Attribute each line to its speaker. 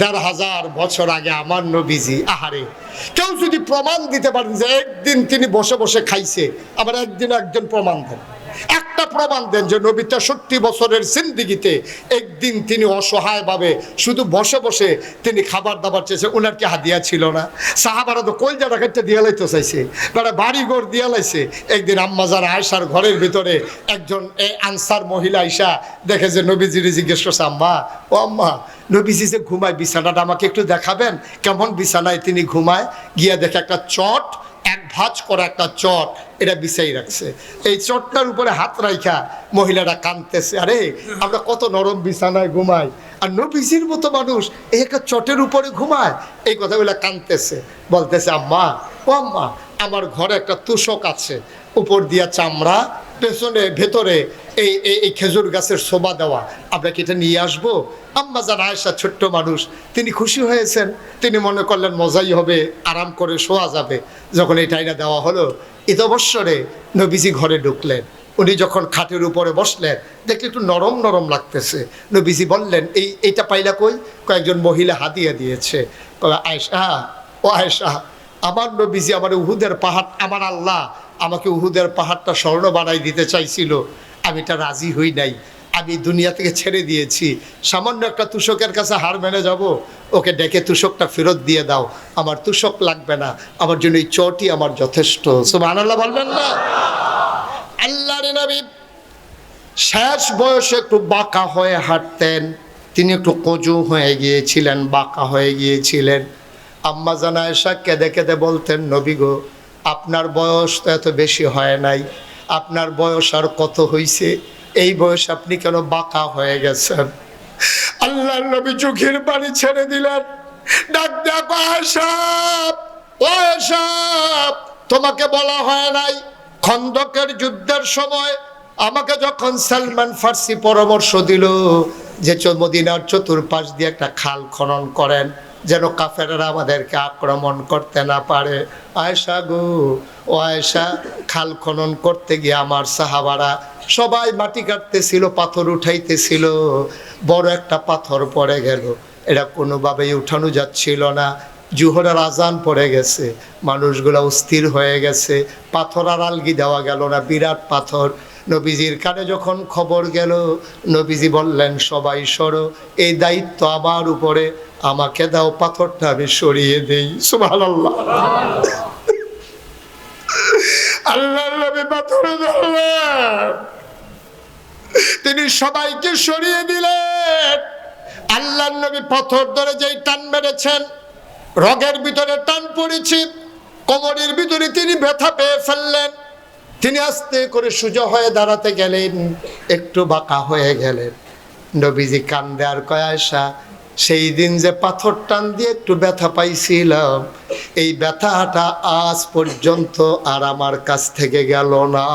Speaker 1: দেড় হাজার বছর আগে আমার নবীজি, আহারে, কেউ যদি প্রমাণ দিতে পারেন যে একদিন তিনি বসে বসে খাইছে, আবার একদিন একজন প্রমাণ দেন। প্রমাণ দেন যে নবী তেষট্টি বছরের জিন্দিগিতে একদিন তিনি অসহায়ভাবে শুধু বসে বসে তিনি খাবার দাবার চেয়েছে, ওনার কি হাদিয়া ছিল না? সাহাবারা তো কলজা রাখাইতে দিয়ে লাইতে চাইছে বেড়া বাড়ি ঘর দিয়ে লাইছে। একদিন আম্মাজার আয়সার ঘরের ভিতরে একজন এই আনসার মহিলা আইসা দেখে যে নবীজির জিজ্ঞেস করছে, আম্মা, ও আম্মা, নবীজি যে ঘুমায়, বিছানাটা আমাকে একটু দেখাবেন? কেমন বিছানায় তিনি ঘুমায়? গিয়া দেখে একটা চট এক ভাঁজ করা একটা চট এটা বিছাই রাখছে। এই চটটার উপরে হাত রাইখা মহিলারা কাঁদতেছে, আরে আমরা কত নরম বিছানায় ঘুমাই। আর নবীজির মতো মানুষ, এই একটা চটের উপরে ঘুমায়, এই কথাগুলো কাঁদতেছে, বলতেছে, আম্মা, ও আম্মা, আমার ঘরে একটা তুষক আছে, উপর দিয়া চামড়া, পেছনে, ভেতরে এই, এই- খেজুর গাছের শোভা দেওয়া। আমরা কি এটা নিয়ে আসব? আম্মা যান আয়েশা ছোট্ট মানুষ, তিনি খুশি হয়েছেন। তিনি মনে করলেন মজাই হবে, আরাম করে শোয়া যাবে। যখন এই টাইনা দেওয়া হলো ঈদ অবসরে নবীজি ঘরে ঢুকলেন। উনি যখন খাটের উপরে বসলেন, দেখলে একটু নরম নরম লাগতেছে। নবীজি বললেন, এই, এইটা পাইলা কই? কয়েকজন মহিলা হাদিয়া দিয়েছে। আয়েশা, ও আয়েশা, আমার নবীজি আমার উহুদের পাহাড়, আমার আল্লাহ আমাকে উহুদের পাহাড়টা স্বর্ণ বানাই দিতে চাইছিল। আমি এটা রাজি হই নাই। আমি দুনিয়া থেকে ছেড়ে দিয়েছি। সামান্য একটা তুষকের কাছে হার মেনে যাব। ওকে ডেকে তুষকটা ফেরত দিয়ে দাও। আমার তুষক লাগবে না। আমার জন্য এই চটি আমার যথেষ্ট। সুবহানাল্লাহ বলবেন না? আল্লাহর নবী শেষ বয়সে একটু বাঁকা হয়ে হাঁটতেন। তিনি একটু কজু হয়ে গিয়েছিলেন, বাঁকা হয়ে গিয়েছিলেন। আম্মা জানা এসা কেঁদে কেঁদে বলতেন, নবী গো, আপনার বয়স তো এত বেশি হয় নাই। আপনার বয়স আর কত হইছে? এই বয়স আপনি কেন বাঁকা হয়ে গেছেন? আল্লাহর নবী চোখের পানি ছেড়ে দিলেন। ডাক ডাক তোমাকে বলা হয় নাই, খন্দকের যুদ্ধের সময় আমাকে যখন সালমান ফার্সি পরামর্শ দিল যে মদিনার চতুর্পাশ দিয়ে একটা খাল খনন করেন। যেন কাফেরা আমাদেরকে আক্রমণ করতে না পারে। আয়সা গু, ও আয়সা খাল খনন করতে গিয়ে আমার সাহাবারা সবাই মাটি কাটতেছিল, পাথর উঠাইতেছিল, বড় একটা পাথর পড়ে গেল। এটা কোনোভাবেই উঠানো যাচ্ছিল না। জুহরের আজান পড়ে গেছে। মানুষগুলো অস্থির হয়ে গেছে। পাথর আর আলগি দেওয়া গেল না। বিরাট পাথর। নবীজির কানে যখন খবর গেল, নবীজি বললেন, সবাই সরো, এই দায়িত্ব আমার উপরে, আমাকে দাও পাথরটা, আমি সরিয়ে দেই। সুবহানাল্লাহ। আল্লাহ নবী পাথর ধরলেন। তিনি সবাইকে সরিয়ে দিলেন। আল্লাহ নবী পাথর ধরে যেই টান মেরেছেন, রগের ভিতরে টান পড়েছে, কোমরের ভিতরে তিনি ব্যথা পেয়ে ফেললেন। তিনি আস্তে করে সোজা হয়ে দাঁড়াতে গেলেন, একটু বাঁকা হয়ে গেলেন। নবীজি কান্দে আর কয়াসা সেই দিন যে পাথর টান দিয়ে একটু ব্যথা পাইছিলাম, এই ব্যথাটা আজ পর্যন্ত আর আমার কাছ থেকে গেল না।